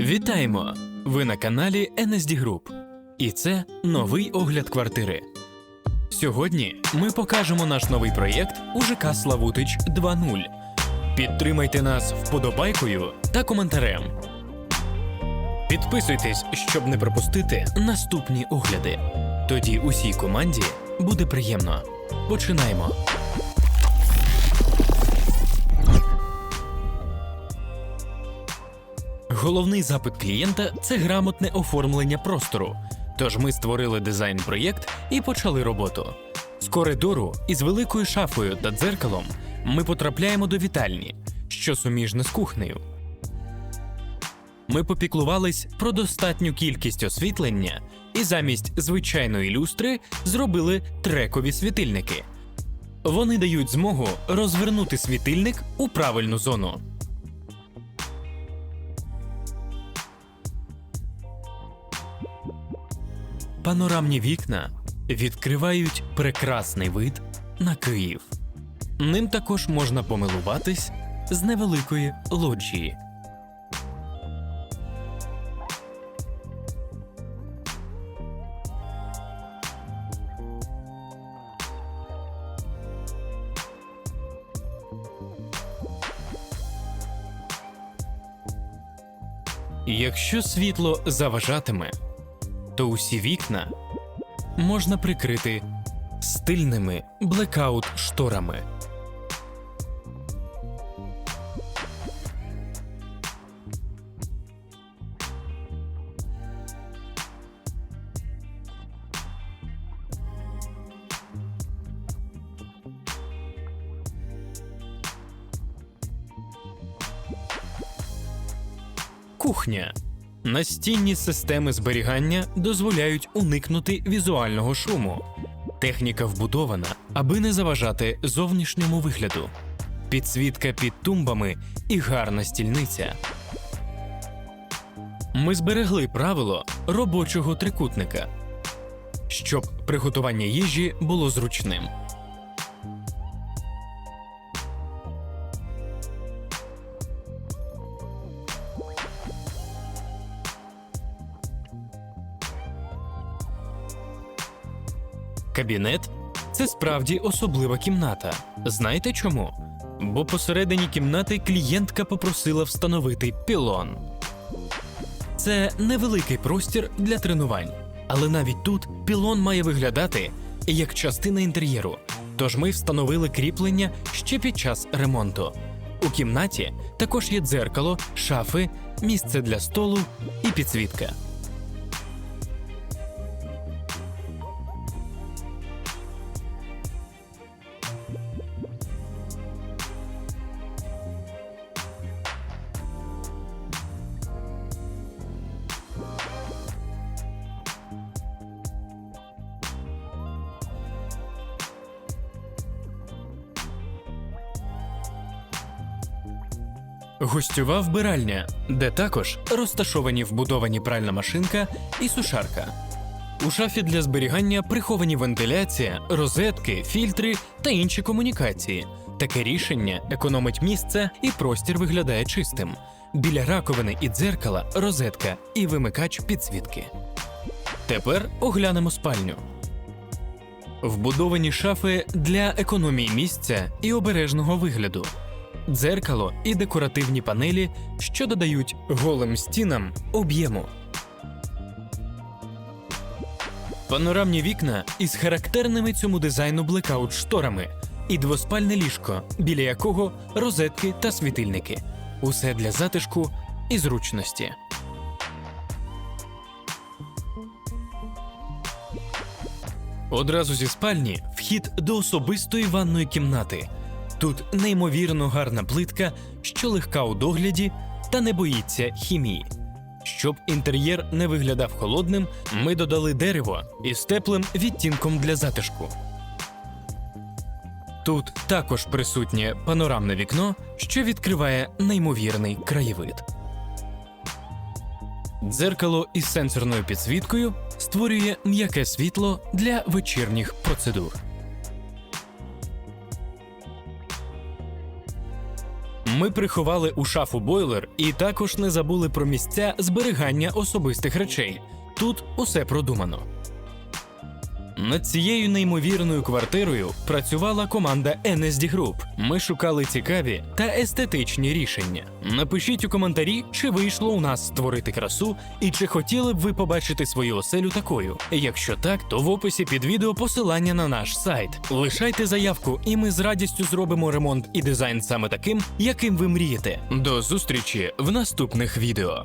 Вітаємо! Ви на каналі NSD Group. І це новий огляд квартири. Сьогодні ми покажемо наш новий проєкт у ЖК Славутич 2.0. Підтримайте нас вподобайкою та коментарем. Підписуйтесь, щоб не пропустити наступні огляди. Тоді усій команді буде приємно. Починаємо. Головний запит клієнта це грамотне оформлення простору. Тож ми створили дизайн-проєкт і почали роботу. З коридору із великою шафою та дзеркалом ми потрапляємо до вітальні, що суміжне з кухнею. Ми попіклувались про достатню кількість освітлення і замість звичайної люстри зробили трекові світильники. Вони дають змогу розвернути світильник у правильну зону. Панорамні вікна відкривають прекрасний вид на Київ. Ним також можна помилуватись з невеликої лоджії. Якщо світло заважатиме, то усі вікна можна прикрити стильними блекаут шторами. Кухня. Настінні системи зберігання дозволяють уникнути візуального шуму. Техніка вбудована, аби не заважати зовнішньому вигляду. Підсвітка під тумбами і гарна стільниця. Ми зберегли правило робочого трикутника, щоб приготування їжі було зручним. Кабінет це справді особлива кімната. Знаєте чому? Бо посередині кімнати клієнтка попросила встановити пілон. Це невеликий простір для тренувань, але навіть тут пілон має виглядати як частина інтер'єру. Тож ми встановили кріплення ще під час ремонту. У кімнаті також є дзеркало, шафи, місце для столу і підсвітка. Гостьова вбиральня, де також розташовані вбудовані пральна машинка і сушарка. У шафі для зберігання приховані вентиляція, розетки, фільтри та інші комунікації. Таке рішення економить місце і простір виглядає чистим. Біля раковини і дзеркала розетка і вимикач підсвітки. Тепер оглянемо спальню. Вбудовані шафи для економії місця і обережного вигляду дзеркало і декоративні панелі, що додають голим стінам об'єму. Панорамні вікна із характерними цьому дизайну блекаут шторами і двоспальне ліжко, біля якого розетки та світильники. Усе для затишку і зручності. Одразу зі спальні вхід до особистої ванної кімнати. Тут неймовірно гарна плитка, що легка у догляді та не боїться хімії. Щоб інтер'єр не виглядав холодним, ми додали дерево із теплим відтінком для затишку. Тут також присутнє панорамне вікно, що відкриває неймовірний краєвид. Дзеркало із сенсорною підсвіткою створює м'яке світло для вечірніх процедур. Ми приховали у шафу бойлер і також не забули про місця зберігання особистих речей. Тут усе продумано. Над цією неймовірною квартирою працювала команда NSD Group. Ми шукали цікаві та естетичні рішення. Напишіть у коментарі, чи вийшло у нас створити красу і чи хотіли б ви побачити свою оселю такою. Якщо так, то в описі під відео посилання на наш сайт. Лишайте заявку, і ми з радістю зробимо ремонт і дизайн саме таким, яким ви мрієте. До зустрічі в наступних відео.